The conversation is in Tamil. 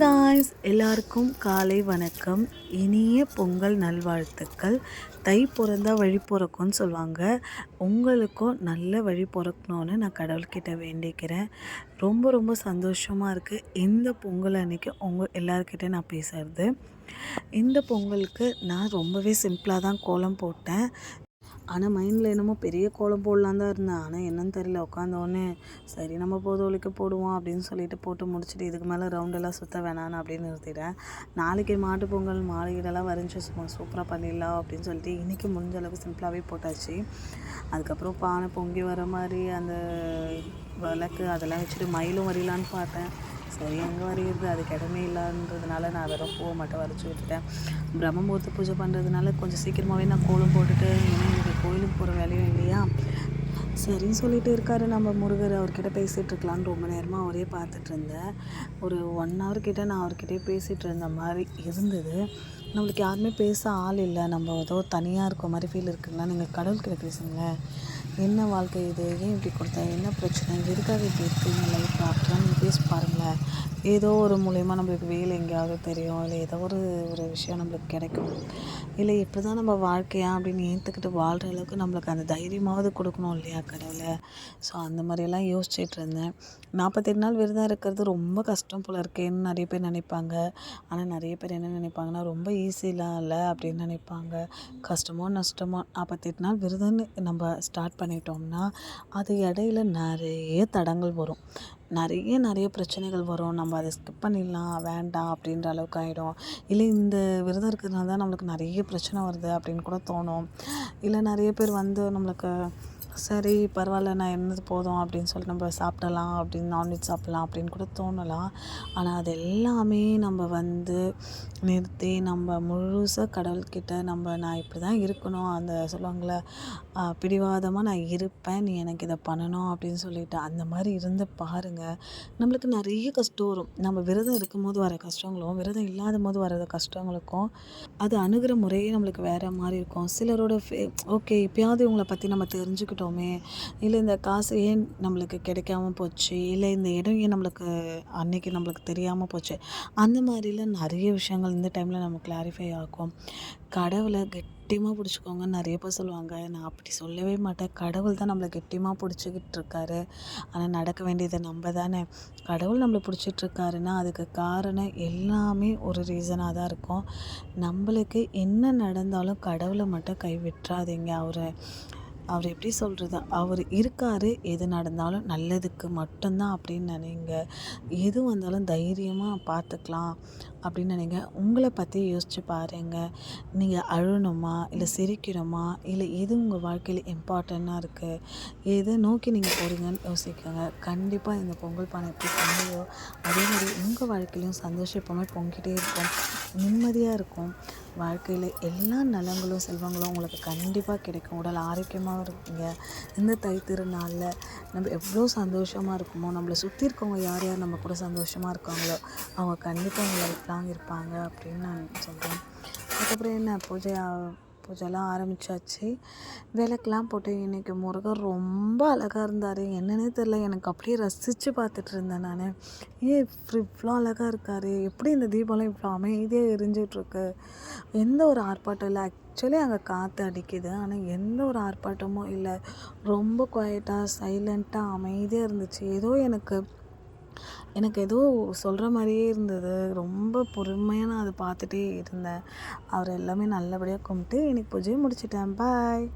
காய்ஸ் எல்லாருக்கும் காலை வணக்கம். இனிய பொங்கல் நல்வாழ்த்துக்கள். தை பிறந்தா வழி பிறக்கும்னு சொல்லுவாங்க. உங்களுக்கும் நல்ல வழி பிறக்கணும்னு நான் கடவுள்கிட்ட வேண்டிக்கிறேன். ரொம்ப ரொம்ப சந்தோஷமாக இருக்குது இந்த பொங்கல் அன்றைக்கி உங்கள் எல்லாருக்கிட்டே நான் பேசுகிறது இந்த பொங்கலுக்கு நான் ரொம்பவே சிம்பிளாக தான் கோலம் போட்டேன். ஆனால் மைண்டில் என்னமோ பெரிய கோலம் போடலான் தான் இருந்தேன். ஆனால் என்னன்னு தெரியல. உட்காந்தோடனே சரி நம்ம போதோலிக்க போடுவோம் அப்படின்னு சொல்லிட்டு போட்டு முடிச்சுட்டு இதுக்கு மேலே ரவுண்டெல்லாம் சுற்ற வேணான்னு அப்படின்னு நிறுத்திட்டேன். நாளைக்கு மாட்டு பொங்கல் மாலையீடெல்லாம் வரைஞ்சி சும்மா சூப்பராக பண்ணிடலாம் அப்படின்னு சொல்லிட்டு இன்றைக்கி முடிஞ்ச அளவுக்கு சிம்பிளாகவே போட்டாச்சு. அதுக்கப்புறம் பானை பொங்கி வர மாதிரி அந்த விளக்கு அதெல்லாம் வச்சுட்டு மயிலும் வரையலான்னு பார்த்தேன். சரி எங்கே வரைகிறது அதுக்கு இடமே இல்லைன்றதுனால நான் வெறும் பூவை மட்டும் வரைச்சி விட்டுட்டேன். பிரம்மமூர்த்த பூஜை பண்ணுறதுனால கொஞ்சம் சீக்கிரமாகவே நான் கோலம் போட்டுட்டு கோயிலுக்கு போகிற வேலையும் இல்லையா? சரின்னு சொல்லிட்டு இருக்காரு. நம்ம முருகர் அவர்கிட்ட பேசிகிட்டு இருக்கலான்னு ரொம்ப நேரமாக அவரே பார்த்துட்டு இருந்தேன். ஒரு ஒன் ஹவர் கிட்டே நான் அவர்கிட்டயே பேசிகிட்டு இருந்த மாதிரி இருந்தது. நம்மளுக்கு யாருமே பேச ஆள் இல்லை. நம்ம ஏதோ தனியாக இருக்க மாதிரி ஃபீல் இருக்குங்களா? நீங்கள் கடவுள்கிட்ட பேசுங்களேன். என்ன வாழ்க்கை இது? ஏன் இப்படி கொடுத்தேன் என்ன பிரச்சனை? எதுக்காக இப்படி இருக்கீங்க. லைஃப் அப்படிலாம் நீங்கள் பேசி பாருங்களேன். ஏதோ ஒரு மூலயமா நம்மளுக்கு வேலை எங்கேயாவது தெரியும். இல்லை ஏதோ ஒரு ஒரு விஷயம் நம்மளுக்கு கிடைக்கும். இல்லை இப்படி தான் நம்ம வாழ்க்கையா அப்படின்னு ஏற்றுக்கிட்டு வாழ்கிற அளவுக்கு நம்மளுக்கு அந்த தைரியமாவது கொடுக்கணும் இல்லையா கடவுளை? ஸோ அந்த மாதிரியெல்லாம் யோசிச்சுட்டு இருந்தேன். நாற்பத்தெட்டு நாள் விரதம் இருக்கிறது ரொம்ப கஷ்டம் போல் இருக்கேன்னு நிறைய பேர் நினைப்பாங்க. ஆனால் நிறைய பேர் என்ன நினைப்பாங்கன்னா ரொம்ப ஈஸிலாம் இல்லை அப்படின்னு நினைப்பாங்க. கஷ்டமோ நஷ்டமோ நாற்பத்தெட்டு நாள் விரதம்னு நம்ம ஸ்டார்ட் பண்ணிட்டோம்னா அது இடையில நிறைய தடங்கள் வரும். நிறைய நிறைய பிரச்சனைகள் வரும். நம்ம அதை ஸ்கிப் பண்ணிடலாம். வேண்டாம் அப்படின்ற அளவுக்கு ஆகிடும் இல்லை இந்த விரதம் இருக்கிறதுனால தான் நம்மளுக்கு நிறைய பிரச்சனை வருது அப்படின்னு கூட தோணும். இல்லை நிறைய பேர் வந்து நம்மளுக்கு சரி பரவாயில்ல நான் இருந்தது போதும் அப்படின்னு சொல்லிட்டு நம்ம சாப்பிடலாம் அப்படின்னு நான்வெஜ் சாப்பிட்லாம் அப்படின்னு கூட தோணலாம். ஆனால் அது எல்லாமே நம்ம வந்து நிறுத்தி நம்ம முழுசாக கடவுள்கிட்ட நம்ம நான் இப்படி தான் இருக்கணும். அந்த சொல்லுவாங்களே பிடிவாதமாக நான் இருப்பேன் நீ எனக்கு இதை பண்ணணும் அப்படின்னு சொல்லிட்டு அந்த மாதிரி இருந்து பாருங்கள் நம்மளுக்கு நிறைய கஷ்டம் வரும். நம்ம விரதம் இருக்கும்போது வர கஷ்டங்களும் விரதம் இல்லாத போது வர கஷ்டங்களுக்கும் அது அணுகிற முறையே நம்மளுக்கு வேறு மாதிரி இருக்கும். சிலரோட ஃபே ஓகே இப்போயாவது இவங்களை பற்றி நம்ம தெரிஞ்சுக்கிட்டோமே இல்லை இந்த காசு ஏன் நம்மளுக்கு கிடைக்காம போச்சு இல்லை இந்த இடம் ஏன் நம்மளுக்கு அன்னைக்கு நம்மளுக்கு தெரியாமல் போச்சு அந்த மாதிரிலாம் நிறைய விஷயங்கள் இந்த டைமில் நம்ம கிளாரிஃபை ஆகும். கடவுளை கெட் கெட்டியமாக பிடிச்சிக்கோங்க. நிறைய பேர் சொல்லுவாங்க நான் அப்படி சொல்லவே மாட்டேன். கடவுள் தான் நம்மளை கெட்டியமாக பிடிச்சிக்கிட்டு இருக்காரு. ஆனால் நடக்க வேண்டியது நம்ம தானே. கடவுள் நம்மளை பிடிச்சிட்ருக்காருன்னா அதுக்கு காரணம் எல்லாமே ஒரு ரீசனாக தான் இருக்கும். நம்மளுக்கு என்ன நடந்தாலும் கடவுளை மட்டும் கை விட்டுறாதீங்க அவரை அவர் எப்படி சொல்கிறது அவர் இருக்கார். எது நடந்தாலும் நல்லதுக்கு மட்டும்தான் அப்படின்னு நினைங்க. எது வந்தாலும் தைரியமாக பார்த்துக்கலாம். அப்படின்னு நினைங்க. உங்களை பற்றி யோசித்து பாருங்கள் நீங்கள் அழணுமா? இல்லை சிரிக்கணுமா இல்லை எது உங்கள் வாழ்க்கையில் இம்பார்ட்டண்ட்டாக இருக்குது எதை நோக்கி நீங்கள் போகிறீங்கன்னு யோசிக்கோங்க. கண்டிப்பாக இந்த பொங்கல் பானை எப்படி பொங்கலையோ அதே மாதிரி உங்கள் வாழ்க்கையிலையும் சந்தோஷம் எப்போவுமே பொங்கிட்டே இருக்கும். நிம்மதியாக இருக்கும். வாழ்க்கையில் எல்லா நலங்களும் செல்வங்களும் உங்களுக்கு கண்டிப்பாக கிடைக்கும். உடல் ஆரோக்கியமாக இருப்பீங்க. இந்த தை திருநாளில் நம்ம எவ்வளோ சந்தோஷமாக இருக்குமோ நம்மளை சுற்றி இருக்கவங்க யார் யார் நம்ம கூட சந்தோஷமாக இருக்காங்களோ அவங்க கண்டிப்பாக உங்களை லாங் இருப்பாங்க அப்படின்னு நான் சொல்கிறேன் அதுக்கப்புறம் என்ன பூஜை பூஜைலாம் ஆரம்பித்தாச்சு விளக்கெலாம் போட்டு இன்றைக்கி முருகர் ரொம்ப அழகாக இருந்தார். என்னன்னே தெரில எனக்கு அப்படியே ரசித்து பார்த்துட்டு இருந்தேன் நான். ஏன் இப்படி இவ்வளோ அழகாக இருக்கார். எப்படி இந்த தீபம்லாம் இவ்வளோ அமைதியாக எரிஞ்சிட்ருக்கு? எந்த ஒரு ஆர்ப்பாட்டம் இல்லை. ஆக்சுவலி அங்கே காற்று அடிக்குது. ஆனால் எந்த ஒரு ஆர்ப்பாட்டமும் இல்லை. ரொம்ப குவைட்டாக சைலண்ட்டாக அமைதியாக இருந்துச்சு. ஏதோ எனக்கு எனக்கு ஏதோ சொல்கிற மாதிரியே இருந்தது. ரொம்ப பொறுமையாக நான் அதை பார்த்துட்டே இருந்தேன். அவர் எல்லாமே நல்லபடியாக கும்பிட்டு இன்னைக்கு பூஜையை முடிச்சிட்டேன். பாய்